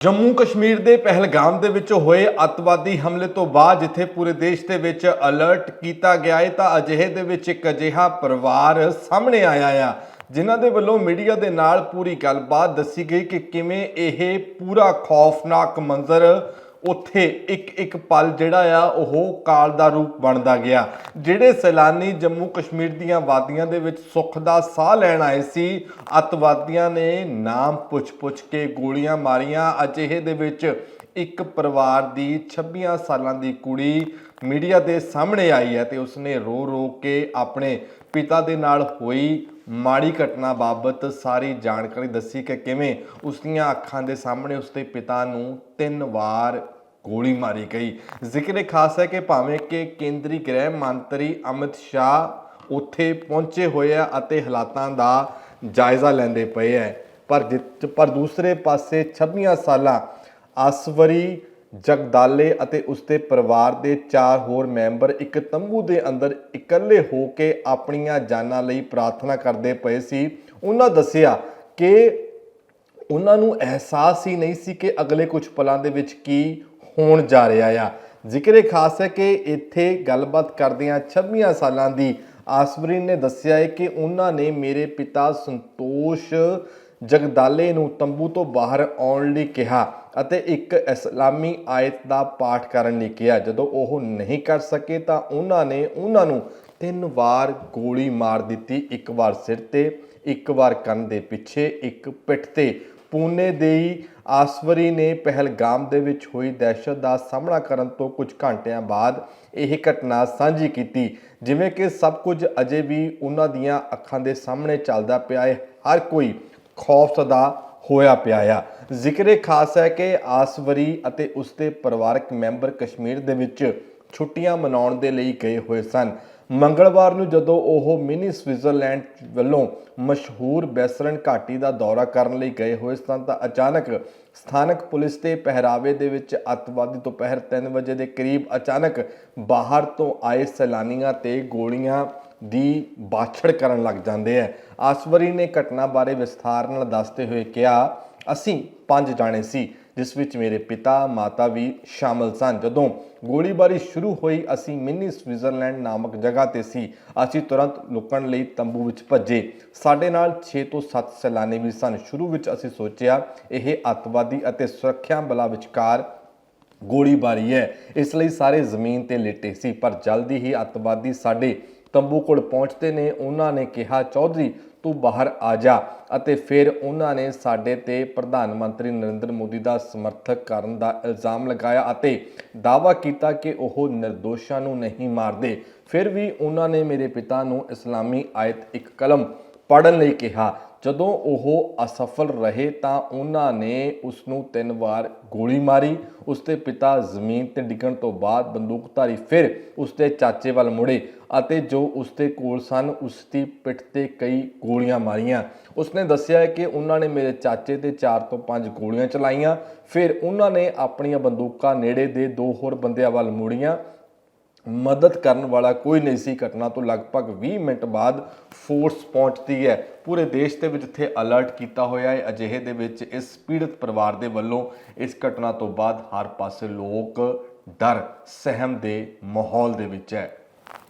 ਜੰਮੂ ਕਸ਼ਮੀਰ ਦੇ ਪਹਿਲਗਾਮ ਦੇ ਵਿੱਚ ਹੋਏ ਅੱਤਵਾਦੀ ਹਮਲੇ ਤੋਂ ਬਾਅਦ ਜਿੱਥੇ ਪੂਰੇ ਦੇਸ਼ ਦੇ ਵਿੱਚ ਅਲਰਟ ਕੀਤਾ ਗਿਆ ਹੈ ਤਾਂ ਅਜਿਹੇ ਦੇ ਵਿੱਚ ਇੱਕ ਅਜਿਹਾ ਪਰਿਵਾਰ ਸਾਹਮਣੇ ਆਇਆ ਆ, ਜਿਨ੍ਹਾਂ ਦੇ ਵੱਲੋਂ ਮੀਡੀਆ ਦੇ ਨਾਲ ਪੂਰੀ ਗੱਲਬਾਤ ਦੱਸੀ ਗਈ ਕਿ ਕਿਵੇਂ ਇਹ ਪੂਰਾ ਖੌਫਨਾਕ ਮੰਜ਼ਰ ਉੱਥੇ ਇੱਕ ਇੱਕ ਪਲ ਜਿਹੜਾ ਆ, ਉਹ ਕਾਲ ਦਾ ਰੂਪ ਬਣਦਾ ਗਿਆ। ਜਿਹੜੇ ਸੈਲਾਨੀ ਜੰਮੂ ਕਸ਼ਮੀਰ ਦੀਆਂ ਵਾਦੀਆਂ ਦੇ ਵਿੱਚ ਸੁੱਖ ਦਾ ਸਾਹ ਲੈਣ ਆਏ ਸੀ, ਅੱਤਵਾਦੀਆਂ ਨੇ ਨਾਮ ਪੁੱਛ-ਪੁੱਛ ਕੇ ਗੋਲੀਆਂ ਮਾਰੀਆਂ। ਅਜਿਹੇ ਦੇ ਵਿੱਚ ਇੱਕ ਪਰਿਵਾਰ ਦੀ 26 ਸਾਲਾਂ ਦੀ ਕੁੜੀ ਮੀਡੀਆ ਦੇ ਸਾਹਮਣੇ ਆਈ ਹੈ ਤੇ ਉਸਨੇ ਰੋ ਰੋ ਕੇ ਆਪਣੇ ਪਿਤਾ ਦੇ ਨਾਲ ਹੋਈ ਮਾੜੀ ਘਟਨਾ ਬਾਬਤ ਸਾਰੀ ਜਾਣਕਾਰੀ ਦੱਸੀ ਕਿ ਕਿਵੇਂ ਉਸ ਦੀਆਂ ਅੱਖਾਂ ਦੇ ਸਾਹਮਣੇ ਉਸਦੇ ਪਿਤਾ ਨੂੰ ਤਿੰਨ ਵਾਰ ਗੋਲੀ ਮਾਰੀ ਗਈ। ਜ਼ਿਕਰ ਇਹ ਖਾਸ ਹੈ ਕਿ ਭਾਵੇਂ ਕਿ ਕੇਂਦਰੀ ਗ੍ਰਹਿ ਮੰਤਰੀ ਅਮਿਤ ਸ਼ਾਹ ਉੱਥੇ ਪਹੁੰਚੇ ਹੋਏ ਆ ਅਤੇ ਹਾਲਾਤਾਂ ਦਾ ਜਾਇਜ਼ਾ ਲੈਂਦੇ ਪਏ ਹੈ ਪਰ ਜਿ- ਪਰ ਦੂਸਰੇ ਪਾਸੇ 26 ਸਾਲਾਂ ਆਸਵਰੀ, ਜਗਦਾਲੇ ਅਤੇ ਉਸਦੇ ਪਰਿਵਾਰ ਦੇ ਚਾਰ ਹੋਰ ਮੈਂਬਰ ਇੱਕ ਤੰਬੂ ਦੇ ਅੰਦਰ ਇਕੱਲੇ ਹੋ ਕੇ ਆਪਣੀਆਂ ਜਾਨਾਂ ਲਈ ਪ੍ਰਾਰਥਨਾ ਕਰਦੇ ਪਏ ਸੀ। ਉਹਨਾਂ ਦੱਸਿਆ ਕਿ ਉਹਨਾਂ ਨੂੰ ਅਹਿਸਾਸ ਹੀ ਨਹੀਂ ਸੀ ਕਿ ਅਗਲੇ ਕੁਝ ਪਲਾਂ ਦੇ ਵਿੱਚ ਕੀ ਹੋਣ ਜਾ ਰਿਹਾ ਆ। ਜ਼ਿਕਰ ਇਹ ਖਾਸ ਹੈ ਕਿ ਇੱਥੇ ਗੱਲਬਾਤ ਕਰਦਿਆਂ 26 ਸਾਲਾਂ ਦੀ ਆਸਵਰੀਨ ਨੇ ਦੱਸਿਆ ਹੈ ਕਿ ਉਹਨਾਂ ਨੇ ਮੇਰੇ ਪਿਤਾ ਸੰਤੋਸ਼ ਜਗਦਾਲੇ ਨੂੰ ਤੰਬੂ ਤੋਂ ਬਾਹਰ ਆਉਣ ਲਈ ਕਿਹਾ ਅਤੇ ਇੱਕ ਇਸਲਾਮੀ ਆਇਤ ਦਾ ਪਾਠ ਕਰਨ ਲਈ ਕਿਹਾ। ਜਦੋਂ ਉਹ ਨਹੀਂ ਕਰ ਸਕੇ ਤਾਂ ਉਹਨਾਂ ਨੇ ਉਹਨਾਂ ਨੂੰ ਤਿੰਨ ਵਾਰ ਗੋਲੀ ਮਾਰ ਦਿੱਤੀ, ਇੱਕ ਵਾਰ ਸਿਰ ਤੇ, ਇੱਕ ਵਾਰ ਕੰਨ ਦੇ ਪਿੱਛੇ, ਇੱਕ ਪਿੱਠ ਤੇ। ਪੂਨੇ ਦੇ ਆਸਵਰੀ ਨੇ ਪਹਿਲਗਾਮ ਦੇ ਵਿੱਚ ਹੋਈ ਦਹਿਸ਼ਤ ਦਾ ਸਾਹਮਣਾ ਕਰਨ ਤੋਂ ਕੁਝ ਘੰਟਿਆਂ ਬਾਅਦ ਇਹ ਘਟਨਾ ਸਾਂਝੀ ਕੀਤੀ, ਜਿਵੇਂ ਕਿ ਸਭ ਕੁਝ ਅਜੇ ਵੀ ਉਹਨਾਂ ਦੀਆਂ ਅੱਖਾਂ ਦੇ ਸਾਹਮਣੇ ਚੱਲਦਾ ਪਿਆ ਹੈ। ਹਰ ਕੋਈ ਖੌਫ ਦਾ ਹੋਇਆ ਪਿਆ ਆ। ਜ਼ਿਕਰੇ ਖਾਸ ਹੈ ਕਿ ਆਸਵਰੀ ਅਤੇ ਉਸਦੇ ਪਰਿਵਾਰਕ ਮੈਂਬਰ ਕਸ਼ਮੀਰ ਦੇ ਵਿੱਚ ਛੁੱਟੀਆਂ ਮਨਾਉਣ ਦੇ ਲਈ ਗਏ ਹੋਏ ਸਨ। ਮੰਗਲਵਾਰ ਨੂੰ ਜਦੋਂ ਉਹ ਮਿਨੀ ਸਵਿਟਜ਼ਰਲੈਂਡ ਵੱਲੋਂ ਮਸ਼ਹੂਰ ਬੈਸਰਨ ਘਾਟੀ ਦਾ ਦੌਰਾ ਕਰਨ ਲਈ ਗਏ ਹੋਏ ਸਨ, ਤਾਂ ਅਚਾਨਕ ਸਥਾਨਕ ਪੁਲਿਸ ਦੇ ਪਹਿਰਾਵੇ ਦੇ ਵਿੱਚ ਅੱਤਵਾਦੀ ਦੁਪਹਿਰ 3 ਵਜੇ ਦੇ ਕਰੀਬ ਅਚਾਨਕ ਬਾਹਰ ਤੋਂ ਆਏ ਸੈਲਾਨੀਆਂ ਤੇ ਗੋਲੀਆਂ ਦੀ ਬਾਛੜ ਕਰਨ ਲੱਗ ਜਾਂਦੇ ਐ ਆਸਵਰੀ ਨੇ ਘਟਨਾ ਬਾਰੇ ਵਿਸਥਾਰ ਨਾਲ ਦੱਸਦੇ ਹੋਏ ਕਿਹਾ, ਅਸੀਂ ਪੰਜ ਜਾਣੇ ਸੀ। ਜਿਸ ਵਿੱਚ ਮੇਰੇ ਪਿਤਾ, ਮਾਤਾ ਵੀ ਸ਼ਾਮਲ ਸਨ। ਜਦੋਂ ਗੋਲੀਬਾਰੀ ਸ਼ੁਰੂ ਹੋਈ, ਅਸੀਂ ਮਿੰਨੀ ਸਵਿਟਜ਼ਰਲੈਂਡ ਨਾਮਕ ਜਗ੍ਹਾ ਤੇ ਸੀ। ਅਸੀਂ ਤੁਰੰਤ ਲੁਕਣ ਲਈ ਤੰਬੂ ਵਿੱਚ ਭੱਜੇ। ਸਾਡੇ ਨਾਲ 6 ਤੋਂ 7 ਸੈਲਾਨੀ ਵੀ ਸਨ। ਸ਼ੁਰੂ ਵਿੱਚ ਅਸੀਂ ਸੋਚਿਆ, ਇਹ ਅੱਤਵਾਦੀ ਅਤੇ ਸੁਰੱਖਿਆ ਬਲਾਂ ਵਿਚਕਾਰ ਗੋਲੀਬਾਰੀ ਹੈ। ਇਸ ਲਈ ਸਾਰੇ ਜ਼ਮੀਨ ਤੇ ਲੇਟੇ ਸੀ, ਪਰ ਜਲਦੀ ਹੀ ਅੱਤਵਾਦੀ ਸਾਡੇ ਤੰਬੂ ਕੋਲ ਪਹੁੰਚਦੇ ਨੇ, ਉਹਨਾਂ ਨੇ ਕਿਹਾ, ਚੌਧਰੀ, ਤੂੰ ਬਾਹਰ ਆ ਜਾ। ਅਤੇ ਫਿਰ ਉਹਨਾਂ ਨੇ ਸਾਡੇ ਤੇ ਪ੍ਰਧਾਨ ਮੰਤਰੀ ਨਰਿੰਦਰ ਮੋਦੀ ਦਾ ਸਮਰਥਕ ਕਰਨ ਦਾ ਇਲਜ਼ਾਮ ਲਗਾਇਆ ਅਤੇ ਦਾਅਵਾ ਕੀਤਾ ਕਿ ਉਹ ਨਿਰਦੋਸ਼ਾਂ ਨੂੰ ਨਹੀਂ ਮਾਰਦੇ। ਫਿਰ ਵੀ ਉਹਨਾਂ ਨੇ ਮੇਰੇ ਪਿਤਾ ਨੂੰ ਇਸਲਾਮੀ ਆਇਤ ਇੱਕ ਕਲਮ ਪੜਨ ਲਈ ਕਿਹਾ। ਜਦੋਂ ਉਹ ਅਸਫਲ ਰਹੇ ਤਾਂ ਉਹਨਾਂ ਨੇ ਉਸ ਨੂੰ ਤਿੰਨ ਵਾਰ ਗੋਲੀ ਮਾਰੀ ਉਸ ਦੇ ਪਿਤਾ ਜ਼ਮੀਨ ਤੇ ਡਿੱਗਣ ਤੋਂ ਬਾਅਦ ਬੰਦੂਕਧਾਰੀ ਫਿਰ ਉਸ ਦੇ ਚਾਚੇ ਵੱਲ ਮੁੜੇ ਅਤੇ ਜੋ ਉਸ ਦੇ ਕੋਲ ਸਨ ਉਸ ਦੀ ਪਿੱਠ ਤੇ ਕਈ ਗੋਲੀਆਂ ਮਾਰੀਆਂ। ਉਸਨੇ ਦੱਸਿਆ ਕਿ ਉਹਨਾਂ ਨੇ ਮੇਰੇ ਚਾਚੇ ਤੇ 4 ਤੋਂ 5 ਗੋਲੀਆਂ ਚਲਾਈਆਂ, ਫਿਰ ਉਹਨਾਂ ਨੇ ਆਪਣੀਆਂ ਬੰਦੂਕਾਂ ਨੇੜੇ ਦੇ ਦੋ ਹੋਰ ਬੰਦਿਆਂ ਵੱਲ ਮੁੜੀਆਂ ਮਦਦ ਕਰਨ ਵਾਲਾ ਕੋਈ ਨਹੀਂ ਸੀ। ਘਟਨਾ ਤੋਂ ਲਗਭਗ 20 ਮਿੰਟ ਬਾਅਦ ਫੋਰਸ ਪਹੁੰਚਦੀ ਹੈ। ਪੂਰੇ ਦੇਸ਼ ਦੇ ਵਿੱਚ ਇੱਥੇ ਅਲਰਟ ਕੀਤਾ ਹੋਇਆ ਹੈ। ਅਜਿਹੇ ਦੇ ਵਿੱਚ ਇਸ ਪੀੜਤ ਪਰਿਵਾਰ ਦੇ ਵੱਲੋਂ ਇਸ ਘਟਨਾ ਤੋਂ ਬਾਅਦ ਹਰ ਪਾਸੇ ਲੋਕ ਡਰ, ਸਹਿਮ ਦੇ ਮਾਹੌਲ ਦੇ ਵਿੱਚ ਹੈ।